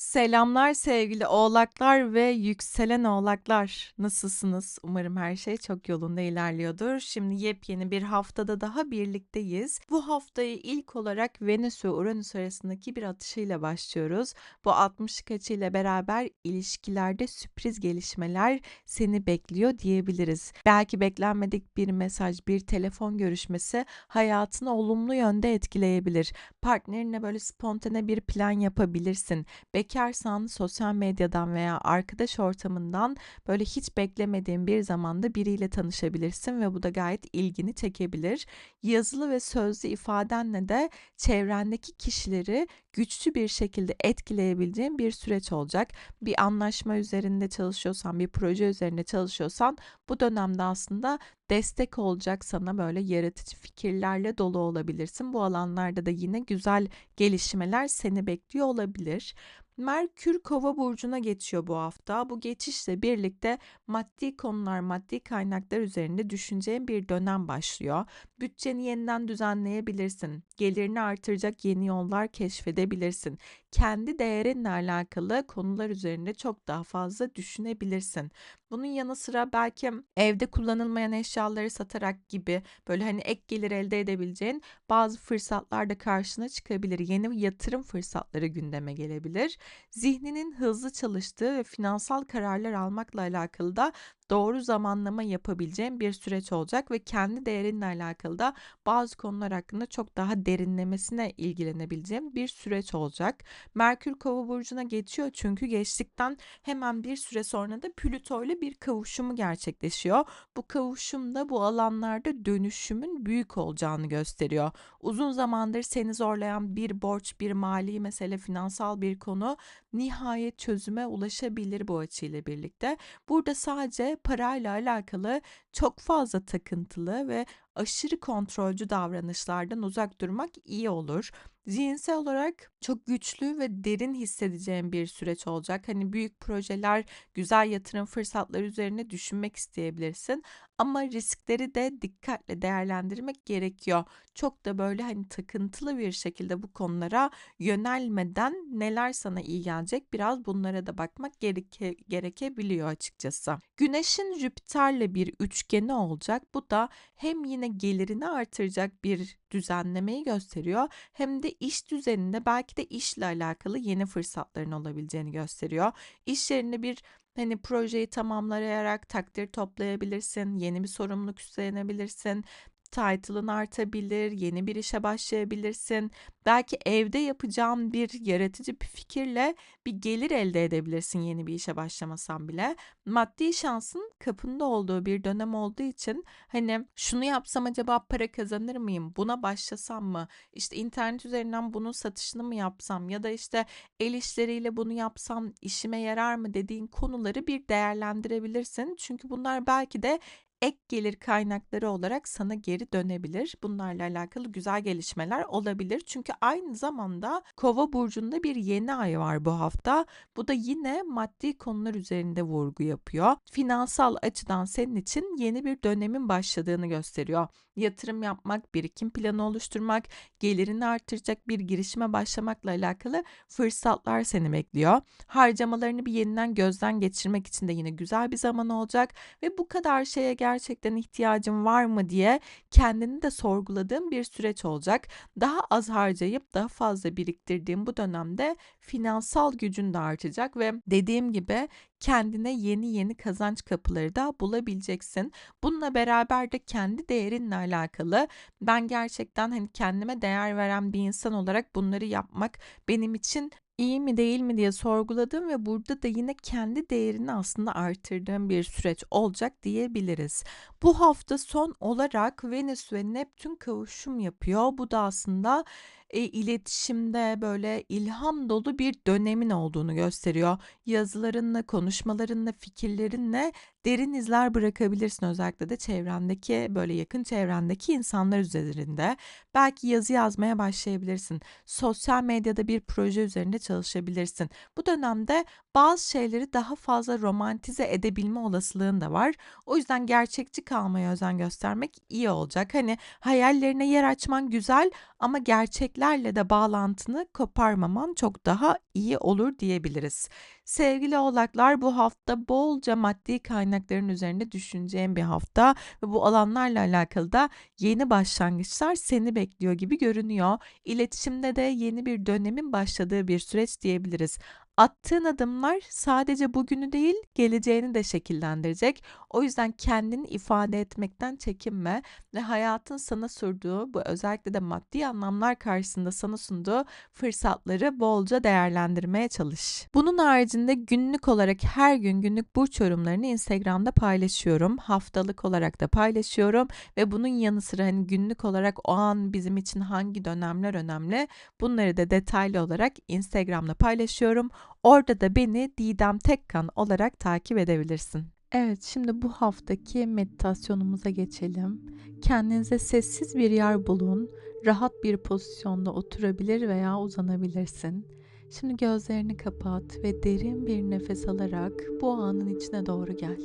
Selamlar sevgili oğlaklar ve yükselen oğlaklar. Nasılsınız? Umarım her şey çok yolunda ilerliyordur. Şimdi yepyeni bir haftada daha birlikteyiz. Bu haftayı ilk olarak Venüs ve Uranüs arasındaki bir atışıyla başlıyoruz. Bu 60'lık açıyla beraber ilişkilerde sürpriz gelişmeler seni bekliyor diyebiliriz. Belki beklenmedik bir mesaj, bir telefon görüşmesi hayatını olumlu yönde etkileyebilir. Partnerinle böyle spontane bir plan yapabilirsin. Bekarsan sosyal medyadan veya arkadaş ortamından böyle hiç beklemediğin bir zamanda biriyle tanışabilirsin ve bu da gayet ilgini çekebilir. Yazılı ve sözlü ifadenle de çevrendeki kişileri güçlü bir şekilde etkileyebileceğin bir süreç olacak. Bir anlaşma üzerinde çalışıyorsan, bir proje üzerinde çalışıyorsan bu dönemde aslında destek olacak sana böyle yaratıcı fikirlerle dolu olabilirsin. Bu alanlarda da yine güzel gelişmeler seni bekliyor olabilir. Merkür Kova burcuna geçiyor bu hafta. Bu geçişle birlikte maddi konular, maddi kaynaklar üzerinde düşüneceğin bir dönem başlıyor. Bütçeni yeniden düzenleyebilirsin. Gelirini artıracak yeni yollar keşfedebilirsin. Kendi değerinle alakalı konular üzerinde çok daha fazla düşünebilirsin. Bunun yanı sıra belki evde kullanılmayan eşyaları satarak gibi böyle hani ek gelir elde edebileceğin bazı fırsatlar da karşına çıkabilir. Yeni yatırım fırsatları gündeme gelebilir. Zihninin hızlı çalıştığı ve finansal kararlar almakla alakalı da doğru zamanlama yapabileceğin bir süreç olacak ve kendi değerinle alakalı da bazı konular hakkında çok daha derinlemesine ilgilenebileceğin bir süreç olacak. Merkür Kova burcuna geçiyor çünkü geçtikten hemen bir süre sonra da Plüto ile bir kavuşumu gerçekleşiyor. Bu kavuşum da bu alanlarda dönüşümün büyük olacağını gösteriyor. Uzun zamandır seni zorlayan bir borç, bir mali mesele, finansal bir konu nihayet çözüme ulaşabilir bu açıyla birlikte. Burada sadece parayla alakalı çok fazla takıntılı ve aşırı kontrolcü davranışlardan uzak durmak iyi olur. Zihinsel olarak çok güçlü ve derin hissedeceğim bir süreç olacak. Hani büyük projeler, güzel yatırım fırsatları üzerine düşünmek isteyebilirsin ama riskleri de dikkatle değerlendirmek gerekiyor. Çok da böyle hani takıntılı bir şekilde bu konulara yönelmeden neler sana iyi gelecek biraz bunlara da bakmak gereke, gerekebiliyor açıkçası. Güneşin Jüpiter'le bir üçgeni olacak. Bu da hem yine gelirini artıracak bir düzenlemeyi gösteriyor hem de iş düzeninde belki de işle alakalı yeni fırsatların olabileceğini gösteriyor. İş yerinde bir Hani projeyi tamamlayarak takdir toplayabilirsin, yeni bir sorumluluk üstlenebilirsin title'ın artabilir, yeni bir işe başlayabilirsin. Belki evde yapacağın bir yaratıcı bir fikirle bir gelir elde edebilirsin yeni bir işe başlamasan bile. Maddi şansın kapında olduğu bir dönem olduğu için hani şunu yapsam acaba para kazanır mıyım? Buna başlasam mı? İşte internet üzerinden bunun satışını mı yapsam ya da işte el işleriyle bunu yapsam işime yarar mı dediğin konuları bir değerlendirebilirsin. Çünkü bunlar belki de ek gelir kaynakları olarak sana geri dönebilir. Bunlarla alakalı güzel gelişmeler olabilir. Çünkü aynı zamanda Kova burcunda bir yeni ay var bu hafta. Bu da yine maddi konular üzerinde vurgu yapıyor. Finansal açıdan senin için yeni bir dönemin başladığını gösteriyor. Yatırım yapmak, birikim planı oluşturmak, gelirini artıracak bir girişime başlamakla alakalı fırsatlar seni bekliyor. Harcamalarını bir yeniden gözden geçirmek için de yine güzel bir zaman olacak ve bu kadar şeye gerçekten ihtiyacım var mı diye kendini de sorguladığım bir süreç olacak. Daha az harcayıp daha fazla biriktirdiğim bu dönemde finansal gücün de artacak ve dediğim gibi kendine yeni yeni kazanç kapıları da bulabileceksin. Bununla beraber de kendi değerinle alakalı ben gerçekten hani kendime değer veren bir insan olarak bunları yapmak benim için iyi mi değil mi diye sorguladım ve burada da yine kendi değerini aslında artırdığım bir süreç olacak diyebiliriz. Bu hafta son olarak Venüs ve Neptün kavuşum yapıyor. Bu da aslında e, iletişimde böyle ilham dolu bir dönemin olduğunu gösteriyor. Yazılarınla, konuşmalarınla, fikirlerinle Derin izler bırakabilirsin özellikle de çevrendeki, böyle yakın çevrendeki insanlar üzerinde. Belki yazı yazmaya başlayabilirsin. Sosyal medyada bir proje üzerinde çalışabilirsin. Bu dönemde bazı şeyleri daha fazla romantize edebilme olasılığın da var. O yüzden gerçekçi kalmaya özen göstermek iyi olacak. Hani hayallerine yer açman güzel ama gerçeklerle de bağlantını koparmaman çok daha iyi olur diyebiliriz. Sevgili oğlaklar bu hafta bolca maddi kaynakların üzerinde düşüneceğim bir hafta ve bu alanlarla alakalı da yeni başlangıçlar seni bekliyor gibi görünüyor. İletişimde de yeni bir dönemin başladığı bir süreç diyebiliriz. Attığın adımlar sadece bugünü değil, geleceğini de şekillendirecek. O yüzden kendini ifade etmekten çekinme ve hayatın sana sunduğu, bu özellikle de maddi anlamlar karşısında sana sunduğu fırsatları bolca değerlendirmeye çalış. Bunun haricinde günlük olarak her gün günlük burç yorumlarını Instagram'da paylaşıyorum. Haftalık olarak da paylaşıyorum ve bunun yanı sıra hani günlük olarak o an bizim için hangi dönemler önemli bunları da detaylı olarak Instagram'da paylaşıyorum. Orada da beni Didem Tekkan olarak takip edebilirsin. Evet, şimdi bu haftaki meditasyonumuza geçelim. Kendinize sessiz bir yer bulun. Rahat bir pozisyonda oturabilir veya uzanabilirsin. Şimdi gözlerini kapat ve derin bir nefes alarak bu anın içine doğru gel.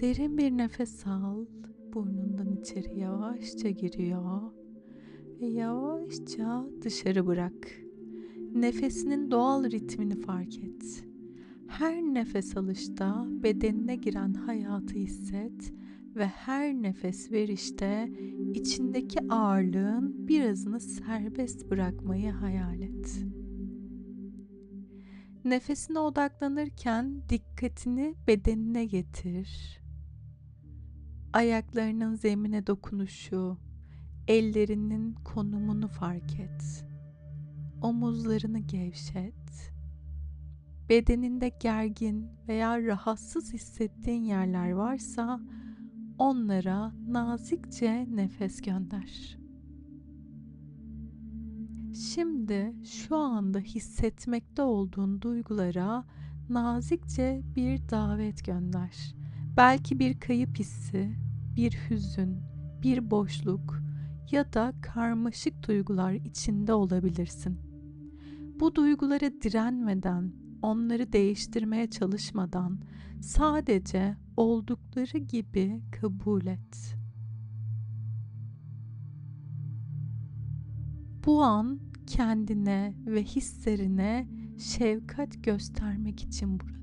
Derin bir nefes al. Burnundan içeri yavaşça giriyor ve yavaşça dışarı bırak. Nefesinin doğal ritmini fark et. Her nefes alışta bedenine giren hayatı hisset ve her nefes verişte içindeki ağırlığın birazını serbest bırakmayı hayal et. Nefesine odaklanırken dikkatini bedenine getir. Ayaklarının zemine dokunuşu, ellerinin konumunu fark et. Omuzlarını gevşet. Bedeninde gergin veya rahatsız hissettiğin yerler varsa onlara nazikçe nefes gönder. Şimdi şu anda hissetmekte olduğun duygulara nazikçe bir davet gönder. Belki bir kayıp hissi, bir hüzün, bir boşluk ya da karmaşık duygular içinde olabilirsin. Bu duygulara direnmeden, onları değiştirmeye çalışmadan sadece oldukları gibi kabul et. Bu an kendine ve hislerine şefkat göstermek için burada.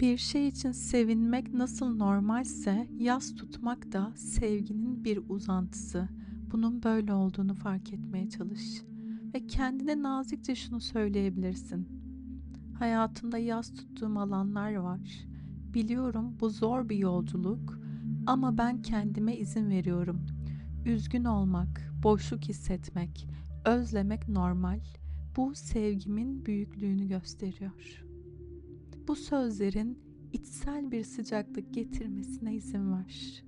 Bir şey için sevinmek nasıl normalse yas tutmak da sevginin bir uzantısı. Bunun böyle olduğunu fark etmeye çalış ve kendine nazikçe şunu söyleyebilirsin. Hayatımda yas tuttuğum alanlar var. Biliyorum bu zor bir yolculuk ama ben kendime izin veriyorum. Üzgün olmak, boşluk hissetmek, özlemek normal. Bu sevgimin büyüklüğünü gösteriyor. Bu sözlerin içsel bir sıcaklık getirmesine izin ver.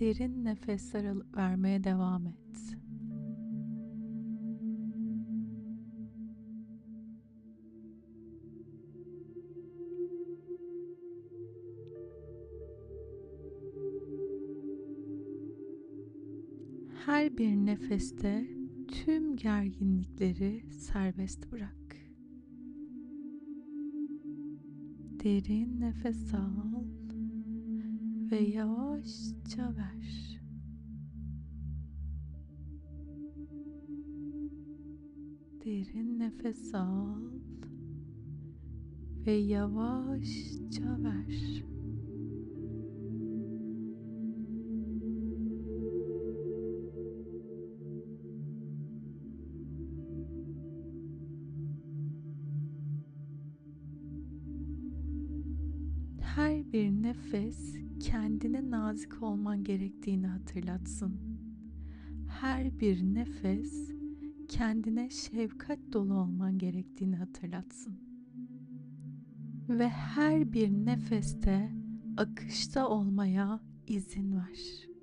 Derin nefesler alıp vermeye devam et. Her bir nefeste tüm gerginlikleri serbest bırak. Derin nefes al ve yavaşça ver. Derin nefes al ve yavaşça ver. her bir nefes kendine nazik olman gerektiğini hatırlatsın. Her bir nefes kendine şefkat dolu olman gerektiğini hatırlatsın. Ve her bir nefeste akışta olmaya izin ver.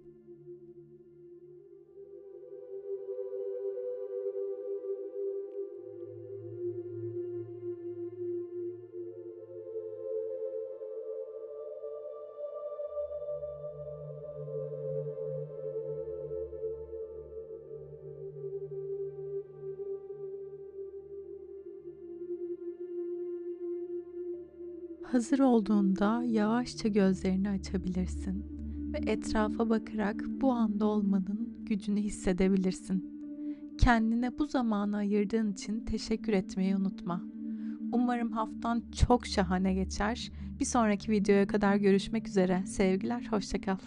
Hazır olduğunda yavaşça gözlerini açabilirsin ve etrafa bakarak bu anda olmanın gücünü hissedebilirsin. Kendine bu zamanı ayırdığın için teşekkür etmeyi unutma. Umarım haftan çok şahane geçer. Bir sonraki videoya kadar görüşmek üzere. Sevgiler, hoşça kal.